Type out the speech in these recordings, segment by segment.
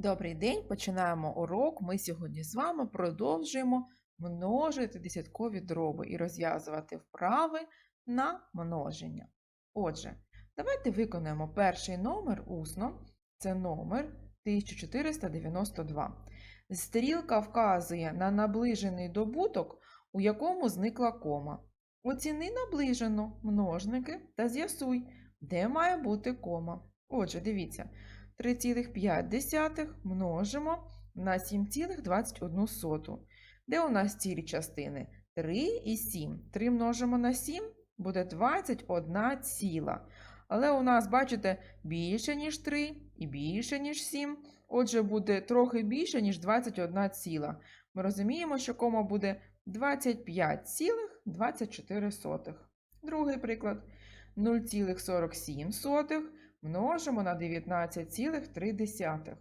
Добрий день, починаємо урок. Ми сьогодні з вами продовжуємо множити десяткові дроби і розв'язувати вправи на множення. Отже, давайте виконаємо перший номер усно. Це номер 1492. Стрілка вказує на наближений добуток, у якому зникла кома. Оціни наближено множники та з'ясуй, де має бути кома. Отже, дивіться. 3,5 множимо на 7,21. Де у нас цілі частини? 3 і 7. 3 множимо на 7 буде 21 ціла. Але у нас, бачите, більше, ніж 3 і більше, ніж 7. Отже, буде трохи більше, ніж 21 ціла. Ми розуміємо, що кома буде 25,24. Другий приклад. 0,47 множимо на 19,3.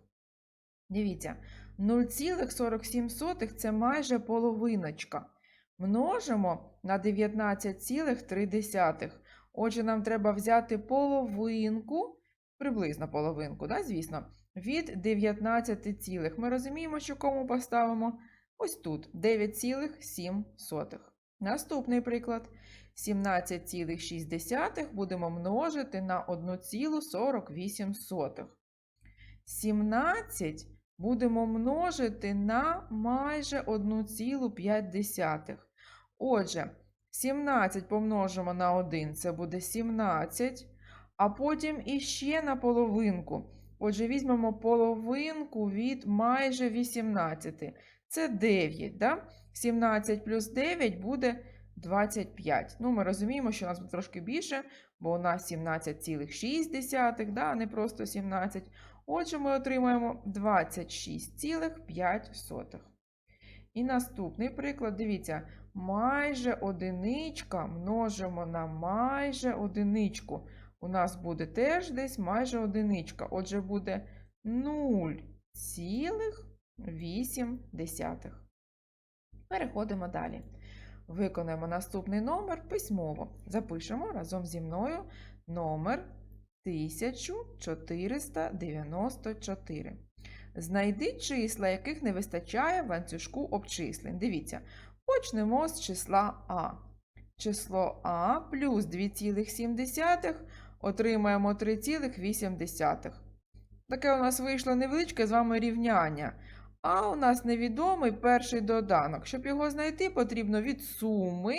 Дивіться, 0,47 це майже половиночка. Множимо на 19,3. Отже, нам треба взяти половинку, приблизно половинку, да, звісно, від 19 цілих. Ми розуміємо, що кому поставимо ось тут 9,7. Наступний приклад. 17,6 будемо множити на 1,48. 17 будемо множити на майже 1,5. Отже, 17 помножимо на 1, це буде 17, а потім іще на половинку. Отже, візьмемо половинку від майже 18. Це 9. Да? 17 плюс 9 буде 25. Ну, ми розуміємо, що у нас буде трошки більше, бо у нас 17,6, да, а не просто 17. Отже, ми отримаємо 26,5. І наступний приклад, дивіться, майже одиничка множимо на майже одиничку. У нас буде теж десь майже одиничка. Отже, буде 0,8. Переходимо далі. Виконаємо наступний номер письмово. Запишемо разом зі мною номер 1494. Знайди числа, яких не вистачає в ланцюжку обчислень. Дивіться, почнемо з числа А. Число А плюс 2,7 отримаємо 3,8. Таке у нас вийшло невеличке з вами рівняння. А у нас невідомий перший доданок. Щоб його знайти, потрібно від суми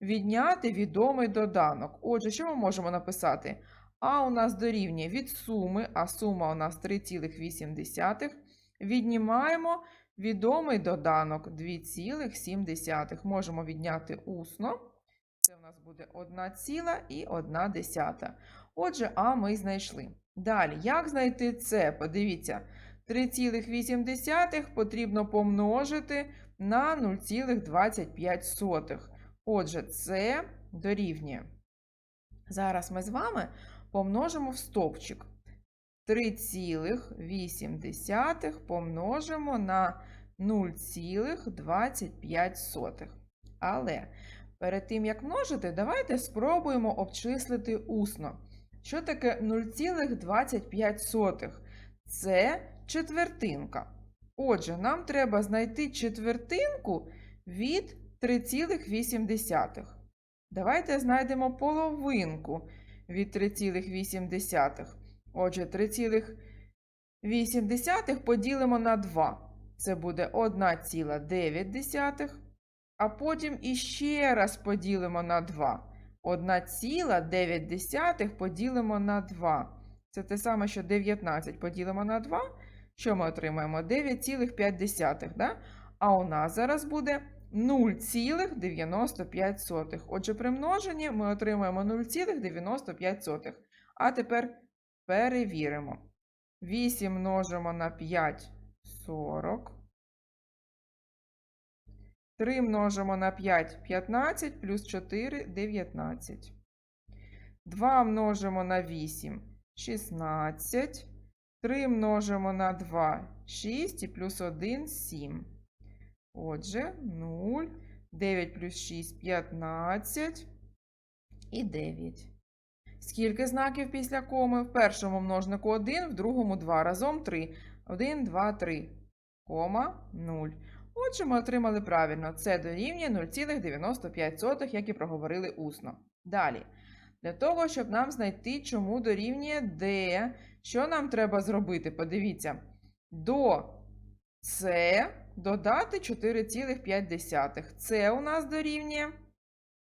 відняти відомий доданок. Отже, що ми можемо написати? А у нас дорівнює від суми, а сума у нас 3,8. Віднімаємо відомий доданок 2,7. Можемо відняти усно. Це у нас буде 1,1. Отже, А ми знайшли. Далі, як знайти це? Подивіться. 3,8 потрібно помножити на 0,25. Отже, це дорівнює. Зараз ми з вами помножимо в стовпчик. 3,8 помножимо на 0,25. Але перед тим, як множити, давайте спробуємо обчислити усно. Що таке 0,25? Це четвертинка. Отже, нам треба знайти четвертинку від 3,8. Давайте знайдемо половинку від 3,8. Отже, 3,8 поділимо на 2. Це буде 1,9. А потім іще раз поділимо на 2. 1,9 поділимо на 2. Це те саме, що 19 поділимо на 2. Що ми отримаємо? 9,5. Да? А у нас зараз буде 0,95. Отже, при множенні ми отримаємо 0,95. А тепер перевіримо. 8 множимо на 5 40. 3 множимо на 5 15 плюс 4 19. 2 множимо на 8 16. 3 множимо на 2 6 і плюс 1 7. Отже, 0, 9 плюс 6 15 і 9. Скільки знаків після коми? В першому множнику 1, в другому 2, разом 3. 1, 2, 3, кома 0. Отже, ми отримали правильно. Це дорівнює 0,95, як і проговорили усно. Далі. Для того, щоб нам знайти, чому дорівнює D, що нам треба зробити? Подивіться. До С додати 4,5. Це у нас дорівнює.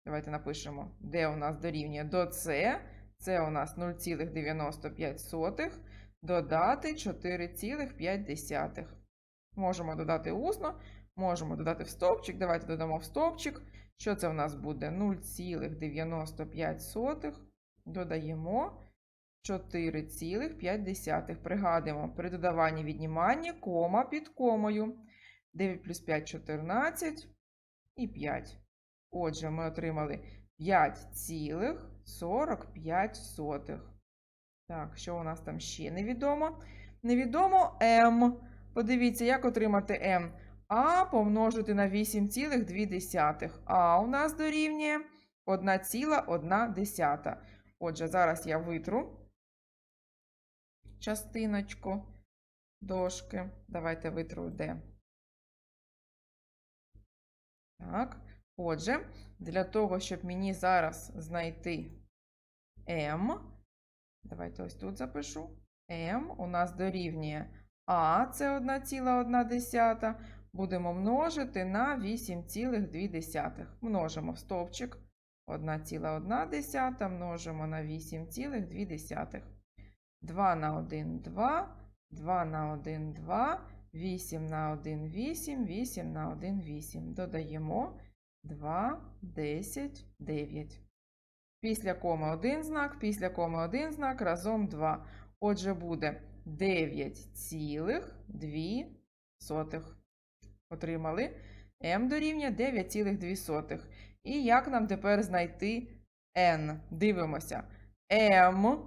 Давайте напишемо, де у нас дорівнює до С. Це у нас 0,95 додати 4,5. Можемо додати усно, можемо додати в стовпчик. Давайте додамо в стовпчик. Що це у нас буде? 0,95 додаємо 4,5. Пригадуємо, при додаванні віднімання кома під комою. 9 плюс 5 – 14 і 5. Отже, ми отримали 5,45. Так, що у нас там ще невідомо? Невідомо М. Подивіться, як отримати М. А помножити на 8,2. А у нас дорівнює 1,1. Отже, зараз я витру частиночку дошки. Давайте витру де. Так. Отже, для того, щоб мені зараз знайти М, давайте ось тут запишу. М у нас дорівнює А, це 1,1. Будемо множити на 8,2. Множимо в стовпчик. 1,1 множимо на 8,2. 2 на 1 – 2, 2 на 1 – 2, 8 на 1 – 8, 8 на 1 – 8. Додаємо 2, 10, 9. Після коми один знак, після коми один знак, разом 2. Отже, буде 9,2. Отримали. М дорівнює 9,2. І як нам тепер знайти n? Дивимося. М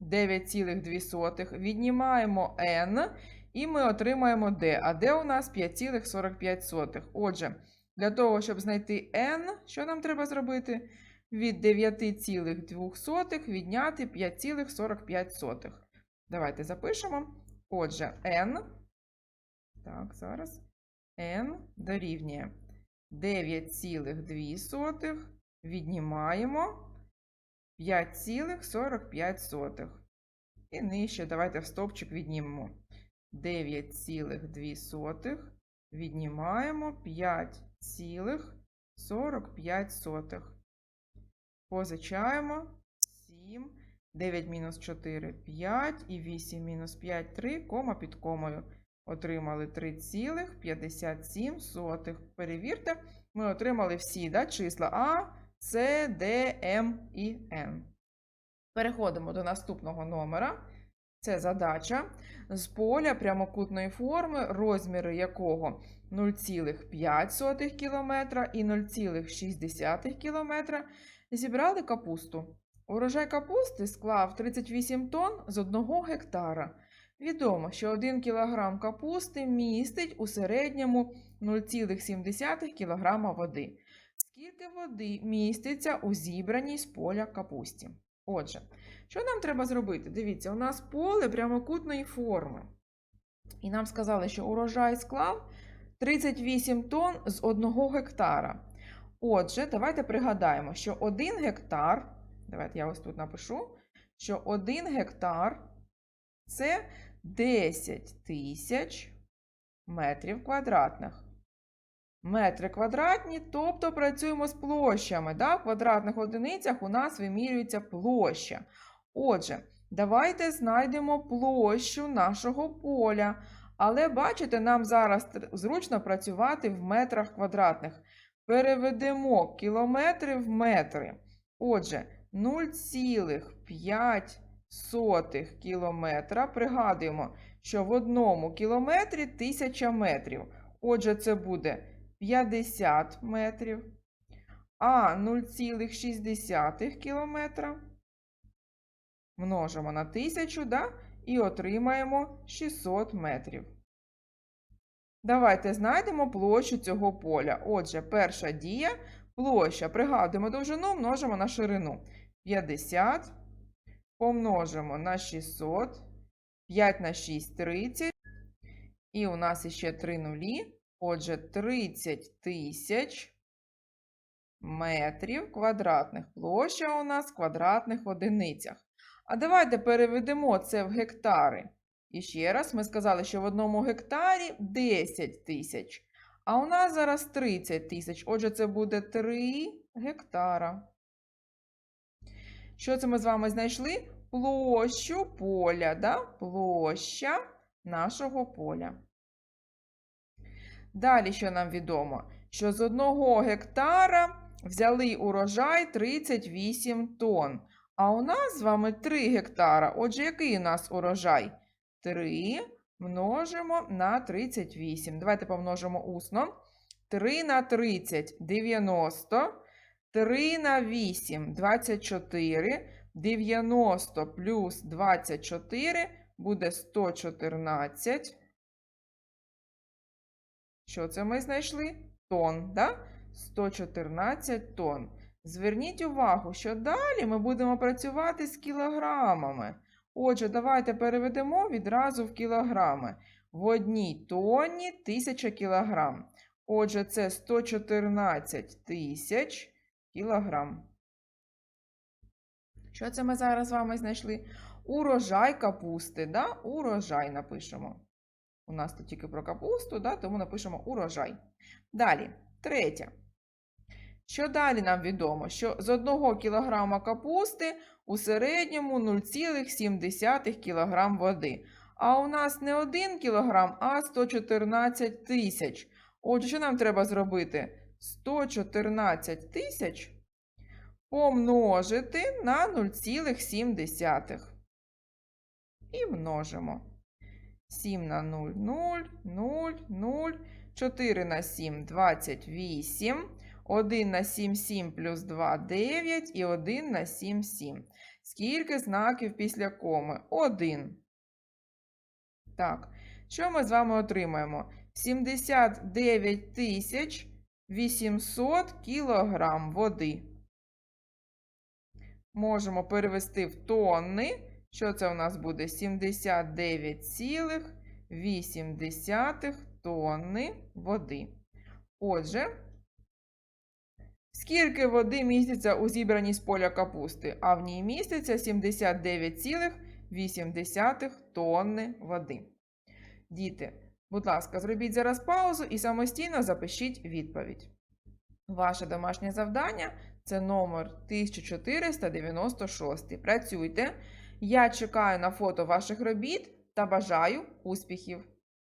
9,2. Віднімаємо n, і ми отримаємо d. А d у нас 5,45. Отже, для того, щоб знайти n, що нам треба зробити? Від 9,2 відняти 5,45. Давайте запишемо. Отже, n. Так, зараз. N дорівнює 9,2 віднімаємо 5,45. І нижче давайте в стовпчик віднімемо 9,2 віднімаємо 5,45. Позичаємо 7, 9 мінус 4 – 5 і 8 мінус 5 – 3, кома під комою. Отримали 3,57. Перевірте, ми отримали всі да, числа А, С, Д, М і Н. Переходимо до наступного номера. Це задача з поля прямокутної форми, розміри якого 0,5 км і 0,6 км, зібрали капусту. Урожай капусти склав 38 тонн з 1 гектара. Відомо, що 1 кг капусти містить у середньому 0,7 кг води. Скільки води міститься у зібраній з поля капусті? Отже, що нам треба зробити? Дивіться, у нас поле прямокутної форми. І нам сказали, що урожай склав 38 тонн з 1 гектара. Отже, давайте пригадаємо, що 1 гектар, давайте я ось тут напишу, що 1 гектар це 10 тисяч метрів квадратних. Метри квадратні, тобто працюємо з площами. Да? В квадратних одиницях у нас вимірюється площа. Отже, давайте знайдемо площу нашого поля. Але бачите, нам зараз зручно працювати в метрах квадратних. Переведемо кілометри в метри. Отже, 0,5 кілометра. Пригадуємо, що в одному кілометрі 1000 метрів. Отже, це буде 50 метрів. А 0,6 кілометра. Множимо на 1000, да? і отримаємо 600 метрів. Давайте знайдемо площу цього поля. Отже, перша дія площа. Пригадуємо довжину, множимо на ширину. 50 помножимо на 600, 5 на 6 – 30. І у нас іще три нулі. Отже, 30 тисяч метрів квадратних. Площа у нас в квадратних одиницях. А давайте переведемо це в гектари. І ще раз ми сказали, що в одному гектарі 10 тисяч. А у нас зараз 30 тисяч. Отже, це буде 3 гектара. Що це ми з вами знайшли? Площу поля, да? площа нашого поля. Далі, що нам відомо? Що з одного гектара взяли урожай 38 тонн. А у нас з вами 3 гектара. Отже, який у нас урожай? 3 множимо на 38. Давайте помножимо усно. 3 на 30 – 90. 3 на 8 – 24. 90 плюс 24 буде 114. Що це ми знайшли? Тонн, да? 114 тонн. Зверніть увагу, що далі ми будемо працювати з кілограмами. Отже, давайте переведемо відразу в кілограми. В одній тонні 1000 кілограм. Отже, це 114 тисяч кілограм. Що це ми зараз з вами знайшли? Урожай капусти. Да? Урожай напишемо. У нас тут тільки про капусту, да? тому напишемо урожай. Далі, третє. Що далі нам відомо? Що з 1 кг капусти у середньому 0,7 кг води. А у нас не 1 кг, а 114 тисяч. Отже, що нам треба зробити? 114 тисяч помножити на 0,7. І множимо. 7 на 0, 0, 0, 0, 4 на 7, 28, 1 на 7, 7 плюс 2, 9 і 1 на 7, 7. Скільки знаків після коми? 1. Так, що ми з вами отримаємо? 79 тисяч 800 кілограм води. Можемо перевести в тонни. Що це у нас буде? 79,8 тонни води. Отже, скільки води міститься у зібраній з поля капусти? А в ній міститься 79,8 тонни води. Діти, будь ласка, зробіть зараз паузу і самостійно запишіть відповідь. Ваше домашнє завдання це номер 1496. Працюйте. Я чекаю на фото ваших робіт та бажаю успіхів!